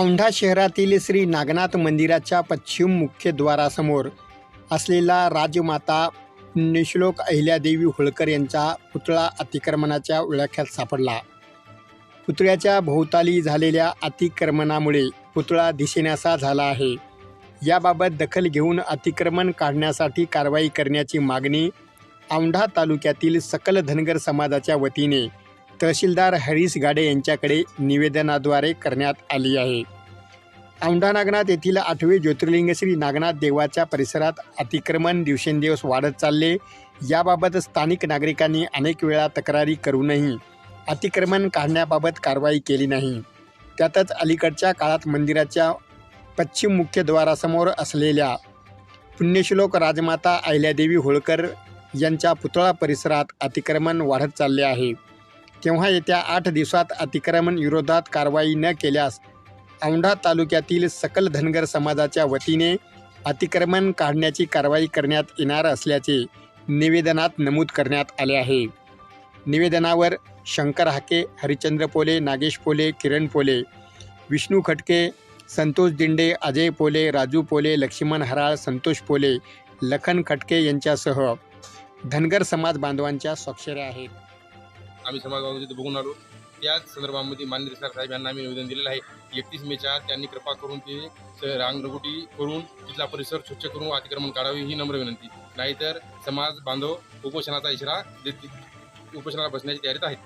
औंढा शहरातील श्री नागनाथ मंदिराच्या पश्चिम मुख्यद्वारासमोर असलेला राजमाता पुण्यश्लोक अहिल्यादेवी होळकर यांचा पुतळा अतिक्रमणाच्या विळख्यात सापडला. पुतळ्याच्या भोवताली झालेल्या अतिक्रमणामुळे पुतळा दिसेनासा झाला आहे. याबाबत दखल घेऊन अतिक्रमण काढण्यासाठी कारवाई करण्याची मागणी औंढा तालुक्यातील सकल धनगर समाजाच्या वतीने तहसीलदार हरीश गाडे यांच्याकडे निवेदनाद्वारे करण्यात आली आहे. औंढा नागनाथ येथील आठवे ज्योतिर्लिंग श्री नागनाथ देवाच्या परिसरात अतिक्रमण दिवसेंदिवस वाढत चालले. याबाबत स्थानिक नागरिकांनी अनेक वेळा तक्रारी करूनही अतिक्रमण काढण्याबाबत कारवाई केली नाही. त्यातच अलीकडच्या काळात मंदिराच्या पश्चिम मुख्यद्वारासमोर असलेल्या पुण्यश्लोक राजमाता अहिल्यादेवी होळकर यांच्या पुतळा परिसरात अतिक्रमण वाढत चालले आहे. तेव्हा येत्या आठ दिवसात अतिक्रमण विरोधात कारवाई न केल्यास औंढा तालुक्यातील सकल धनगर समाजाच्या वतीने अतिक्रमण काढण्याची कारवाई करण्यात येणार असल्याचे निवेदनात नमूद करण्यात आले आहे. निवेदनावर शंकर हाके हरिचंद्र पोले नागेश पोले किरण पोले विष्णू खटके संतोष दिंडे अजय पोले राजू पोले लक्ष्मण हराळ संतोष पोले लखन खटके यांच्यासह धनगर समाज बांधवांच्या स्वाक्षऱ्या आहेत. आम्ही समाजबाबत तिथे बघून आलो. त्याच संदर्भामध्ये मान्य रिसार साहेब यांना आम्ही निवेदन दिलेलं आहे. एकतीस मेच्या त्यांनी कृपा करून ते रांगरगुटी करून तिथला परिसर स्वच्छ करून अतिक्रमण काढावे ही नम्र विनंती. नाहीतर समाज बांधव उपोषणाचा इशारा देतील उपोषणाला बसण्याची तयारीत आहेत.